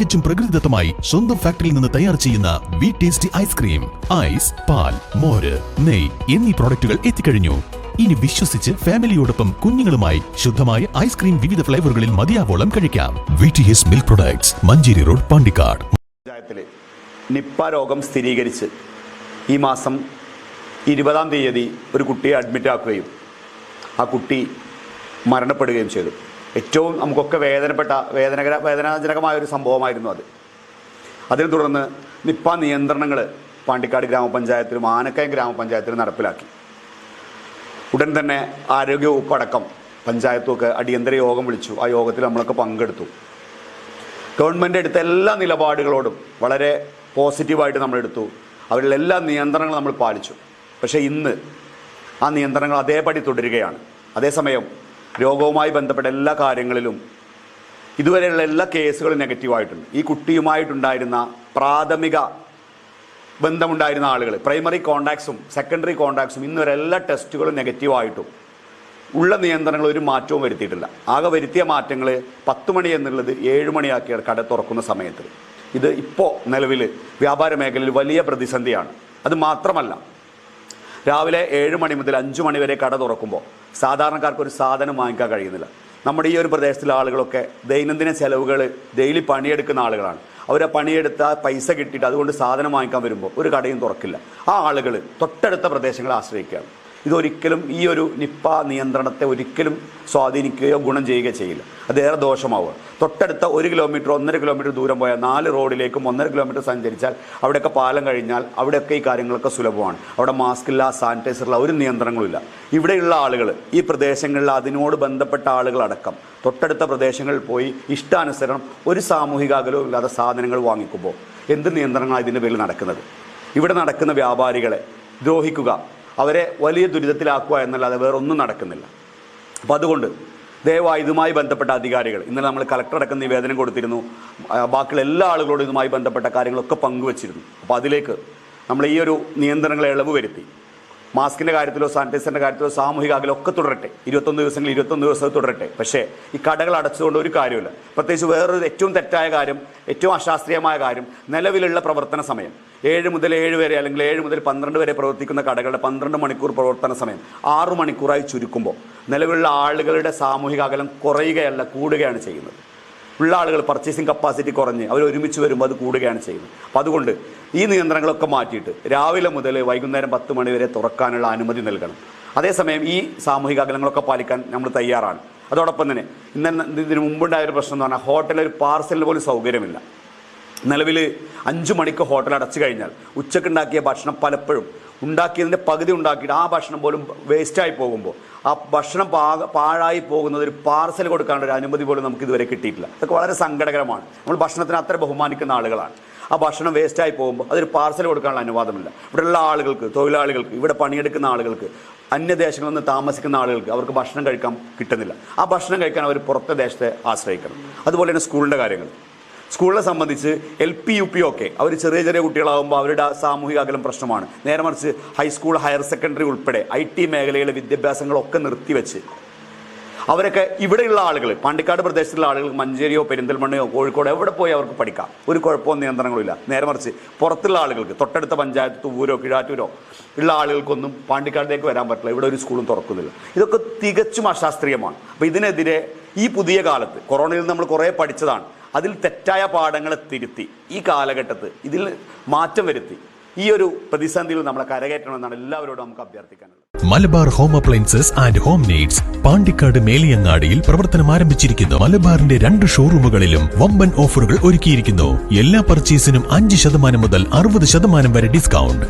തികച്ചും പ്രകൃതിദത്തമായി സ്വന്തം ഫാക്ടറിയിൽ നിന്ന് തയ്യാർ ചെയ്യുന്ന വി ടേസ്റ്റി ഐസ്ക്രീം ഐസ് പാൽ മോര് നെയ് എന്നീ പ്രോഡക്റ്റുകൾ എത്തിക്കഴിഞ്ഞു. ഇനി വിശ്വസിച്ച് ഫാമിലിയോടൊപ്പം കുഞ്ഞുങ്ങളുമായി ശുദ്ധമായ ഐസ്ക്രീം വിവിധ ഫ്ലേവറുകളിൽ മതിയാവോളം കഴിക്കാം. V T S milk products Manjeri road Pandikkad. പഞ്ചായത്തിലെ നിപ്പ രോഗം സ്ഥിരീകരിച്ച് ഈ മാസം ഇരുപതാം തീയതി ഒരു കുട്ടിയെ അഡ്മിറ്റ് ആക്കുകയും ആ കുട്ടി മരണപ്പെടുകയും ചെയ്തു. ഏറ്റവും നമുക്കൊക്കെ വേദനപ്പെട്ട വേദനകര വേദനാജനകമായ ഒരു സംഭവമായിരുന്നു അത്. അതിനെ തുടർന്ന് നിപ്പ നിയന്ത്രണങ്ങൾ പാണ്ടിക്കാട് ഗ്രാമപഞ്ചായത്തിലും ആനക്കയം ഗ്രാമപഞ്ചായത്തിലും നടപ്പിലാക്കി. ഉടൻ തന്നെ ആരോഗ്യവകുപ്പ് അടക്കം പഞ്ചായത്തുമൊക്കെ അടിയന്തര യോഗം വിളിച്ചു. ആ യോഗത്തിൽ നമ്മളൊക്കെ പങ്കെടുത്തു. ഗവൺമെന്റ് എടുത്ത എല്ലാ നിലപാടുകളോടും വളരെ പോസിറ്റീവായിട്ട് നമ്മളെടുത്തു. അവരിൽ എല്ലാ നിയന്ത്രണങ്ങളും നമ്മൾ പാലിച്ചു. പക്ഷേ ഇന്ന് ആ നിയന്ത്രണങ്ങൾ അതേപടി തുടരുകയാണ്. അതേസമയം രോഗവുമായി ബന്ധപ്പെട്ട എല്ലാ കാര്യങ്ങളിലും ഇതുവരെയുള്ള എല്ലാ കേസുകളും നെഗറ്റീവായിട്ടുണ്ട് ഈ കുട്ടിയുമായിട്ടുണ്ടായിരുന്ന പ്രാഥമിക ബന്ധമുണ്ടായിരുന്ന ആളുകൾ പ്രൈമറി കോണ്ടാക്ട്സും സെക്കൻഡറി കോണ്ടാക്ട്സും ഇന്നുവരെ എല്ലാ ടെസ്റ്റുകളും നെഗറ്റീവായിട്ടും ഉള്ള നിയന്ത്രണങ്ങൾ ഒരു മാറ്റവും വരുത്തിയിട്ടില്ല. ആകെ വരുത്തിയ മാറ്റങ്ങൾ പത്ത് മണി എന്നുള്ളത് ഏഴ് മണിയാക്കിയ കട തുറക്കുന്ന സമയത്ത്. ഇത് ഇപ്പോൾ നിലവിൽ വ്യാപാര മേഖലയിൽ വലിയ പ്രതിസന്ധിയാണ്. അത് മാത്രമല്ല രാവിലെ ഏഴ് മണി മുതൽ അഞ്ച് മണി വരെ കട തുറക്കുമ്പോൾ സാധാരണക്കാർക്ക് ഒരു സാധനം വാങ്ങിക്കാൻ കഴിയുന്നില്ല. നമ്മുടെ ഈ ഒരു പ്രദേശത്തിലെ ആളുകളൊക്കെ ദൈനംദിന ചെലവുകൾ ഡെയിലി പണിയെടുക്കുന്ന ആളുകളാണ്. അവരെ പണിയെടുത്ത പൈസ കിട്ടിയിട്ട് അതുകൊണ്ട് സാധനം വാങ്ങിക്കാൻ വരുമ്പോൾ ഒരു കടയും തുറക്കില്ല. ആ ആളുകൾ തൊട്ടടുത്ത പ്രദേശങ്ങളെ ആശ്രയിക്കുകയാണ്. ഇതൊരിക്കലും ഈ ഒരു നിപ്പ നിയന്ത്രണത്തെ ഒരിക്കലും സ്വാധീനിക്കുകയോ ഗുണം ചെയ്യുകയോ ചെയ്യില്ല. അതേറെ ദോഷമാവുക. തൊട്ടടുത്ത ഒരു കിലോമീറ്റർ ഒന്നര കിലോമീറ്റർ ദൂരം പോയാൽ നാല് റോഡിലേക്കും ഒന്നര കിലോമീറ്റർ സഞ്ചരിച്ചാൽ അവിടെയൊക്കെ പാലം കഴിഞ്ഞാൽ അവിടെയൊക്കെ ഈ കാര്യങ്ങളൊക്കെ സുലഭമാണ്. അവിടെ മാസ്ക് ഇല്ല സാനിറ്റൈസർ ഇല്ല. ഒരു നിയന്ത്രണങ്ങളുമില്ല ഇവിടെയുള്ള ആളുകൾ ഈ പ്രദേശങ്ങളിൽ അതിനോട് ബന്ധപ്പെട്ട ആളുകളടക്കം തൊട്ടടുത്ത പ്രദേശങ്ങളിൽ പോയി ഇഷ്ടാനുസരണം ഒരു സാമൂഹിക അകലവും ഇല്ലാതെ സാധനങ്ങൾ വാങ്ങിക്കുമ്പോൾ എന്ത് നിയന്ത്രണങ്ങളാണ് ഇതിന്റെ പേരിൽ നടക്കുന്നത്? ഇവിടെ നടക്കുന്ന വ്യാപാരികളെ ദ്രോഹിക്കുക അവരെ വലിയ ദുരിതത്തിലാക്കുക എന്നല്ലാതെ വേറൊന്നും നടക്കുന്നില്ല. അപ്പോൾ അതുകൊണ്ട് ദയവായി ഇതുമായി ബന്ധപ്പെട്ട അധികാരികൾ ഇന്നലെ നമ്മൾ കളക്ടർ അടക്കം നിവേദനം കൊടുത്തിരുന്നു ബാക്കിയുള്ള എല്ലാ ആളുകളോടും ഇതുമായി ബന്ധപ്പെട്ട കാര്യങ്ങളൊക്കെ പങ്കുവച്ചിരുന്നു. അപ്പോൾ അതിലേക്ക് നമ്മൾ ഈ ഒരു നിയന്ത്രണങ്ങളെ ഇളവ് വരുത്തി. മാസ്കിന്റെ കാര്യത്തിലോ സാനിറ്റൈസറിന്റെ കാര്യത്തിലോ സാമൂഹിക അകലം ഒക്കെ തുടരട്ടെ. ഇരുപത്തൊന്ന് ദിവസങ്ങൾ ഇരുപത്തൊന്ന് ദിവസം തുടരട്ടെ. പക്ഷേ ഈ കടകൾ അടച്ചുകൊണ്ട് ഒരു കാര്യമില്ല പ്രത്യേകിച്ച് വേറൊരു ഏറ്റവും തെറ്റായ കാര്യം ഏറ്റവും അശാസ്ത്രീയമായ കാര്യം നിലവിലുള്ള പ്രവർത്തന സമയം. ഏഴ് മുതൽ ഏഴ് വരെ അല്ലെങ്കിൽ ഏഴ് മുതൽ പന്ത്രണ്ട് വരെ പ്രവർത്തിക്കുന്ന കടകളുടെ പന്ത്രണ്ട് മണിക്കൂർ പ്രവർത്തന സമയം. ആറു മണിക്കൂറായി ചുരുക്കുമ്പോൾ. നിലവിലുള്ള ആളുകളുടെ സാമൂഹിക അകലം കുറയുകയല്ല കൂടുകയാണ് ചെയ്യുന്നത്. ഉള്ള ആളുകൾ പർച്ചേസിങ് കപ്പാസിറ്റി കുറഞ്ഞ് അവർ ഒരുമിച്ച് വരുമ്പോൾ അത് കൂടുകയാണ് ചെയ്യുന്നത്. അപ്പോൾ അതുകൊണ്ട് ഈ നിയന്ത്രണങ്ങളൊക്കെ മാറ്റിയിട്ട് രാവിലെ മുതൽ വൈകുന്നേരം പത്ത് മണി വരെ തുറക്കാനുള്ള അനുമതി നൽകണം. അതേസമയം ഈ സാമൂഹിക അകലങ്ങളൊക്കെ പാലിക്കാൻ നമ്മൾ തയ്യാറാണ്. അതോടൊപ്പം തന്നെ ഇന്ന് ഇതിന് മുമ്പുണ്ടായ ഒരു പ്രശ്നം എന്ന് പറഞ്ഞാൽ ഹോട്ടലിൽ ഒരു പാർസലിന് പോലും സൗകര്യമില്ല. നിലവിൽ അഞ്ച് മണിക്ക് ഹോട്ടൽ അടച്ചു കഴിഞ്ഞാൽ ഉച്ചക്കുണ്ടാക്കിയ ഭക്ഷണം പലപ്പോഴും ഉണ്ടാക്കിയതിന്റെ പകുതി ഉണ്ടാക്കിയിട്ട് ആ ഭക്ഷണം പോലും വേസ്റ്റായി പോകുമ്പോൾ ആ ഭക്ഷണം പാക പാഴായി പോകുന്നത് ഒരു പാർസൽ കൊടുക്കാനുള്ള ഒരു അനുമതി പോലും നമുക്ക് ഇതുവരെ കിട്ടിയിട്ടില്ല. അതൊക്കെ വളരെ സങ്കടകരമാണ്. നമ്മൾ ഭക്ഷണത്തിന് അത്ര ബഹുമാനിക്കുന്ന ആളുകളാണ്. ആ ഭക്ഷണം വേസ്റ്റായി പോകുമ്പോൾ അതൊരു പാർസൽ കൊടുക്കാനുള്ള അനുവാദമില്ല. ഇവിടെയുള്ള ആളുകൾക്ക് തൊഴിലാളികൾക്ക് ഇവിടെ പണിയെടുക്കുന്ന ആളുകൾക്ക് അന്യദേശങ്ങളിൽ നിന്ന് താമസിക്കുന്ന ആളുകൾക്ക് അവർക്ക് ഭക്ഷണം കഴിക്കാൻ കിട്ടുന്നില്ല. ആ ഭക്ഷണം കഴിക്കാൻ അവർ പുറത്തെ ദേശത്തെ ആശ്രയിക്കണം. അതുപോലെ തന്നെ സ്കൂളിന്റെ കാര്യങ്ങൾ. സ്കൂളിനെ സംബന്ധിച്ച് എൽ പി യു പി ഒക്കെ അവർ ചെറിയ ചെറിയ കുട്ടികളാകുമ്പോൾ അവരുടെ സാമൂഹിക അകലം പ്രശ്നമാണ്. നേരെ മറിച്ച് ഹൈസ്കൂൾ ഹയർ സെക്കൻഡറി ഉൾപ്പെടെ ഐ ടി മേഖലയിലെ വിദ്യാഭ്യാസങ്ങളൊക്കെ നിർത്തിവെച്ച് അവരൊക്കെ ഇവിടെയുള്ള ആളുകൾ പാണ്ടിക്കാട് പ്രദേശത്തുള്ള ആളുകൾ മഞ്ചേരിയോ പെരിന്തൽമണ്ണയോ കോഴിക്കോടോ എവിടെ പോയി അവർക്ക് പഠിക്കാം. ഒരു കുഴപ്പവും നിയന്ത്രണങ്ങളില്ല നേരെ മറിച്ച് പുറത്തുള്ള ആളുകൾക്ക് തൊട്ടടുത്ത പഞ്ചായത്ത് തൂവൂരോ കിഴാറ്റൂരോ ഉള്ള ആളുകൾക്കൊന്നും പാണ്ടിക്കാടിലേക്ക് വരാൻ പറ്റില്ല. ഇവിടെ ഒരു സ്കൂളും തുറക്കുന്നില്ല. ഇതൊക്കെ തികച്ചും അശാസ്ത്രീയമാണ്. അപ്പോൾ ഇതിനെതിരെ ഈ പുതിയ കാലത്ത് കൊറോണയിൽ നമ്മൾ കുറേ പഠിച്ചതാണ്. അതിൽ തെറ്റായ പാഠങ്ങളെ തിരുത്തി. ഈ കാലഘട്ടത്ത് ഇതിൽ മാറ്റം വരുത്തി. ഈ ഒരു പ്രതിസന്ധിയിൽ നമ്മളെ കരകയറ്റണമെന്നാണ് എല്ലാവരോടും നമുക്ക് അഭ്യർത്ഥിക്കാനുള്ളത്. Malabar home appliances and home needs Pandikkad മേലിയങ്ങാടിയിൽ പ്രവർത്തനം ആരംഭിച്ചിരിക്കുന്നു. മലബാറിന്റെ രണ്ട് ഷോറൂമുകളിലും വമ്പൻ ഓഫറുകൾ ഒരുക്കിയിരിക്കുന്നു. എല്ലാ പർച്ചേസിനും അഞ്ച് ശതമാനം മുതൽ അറുപത് ശതമാനം വരെ ഡിസ്കൗണ്ട്.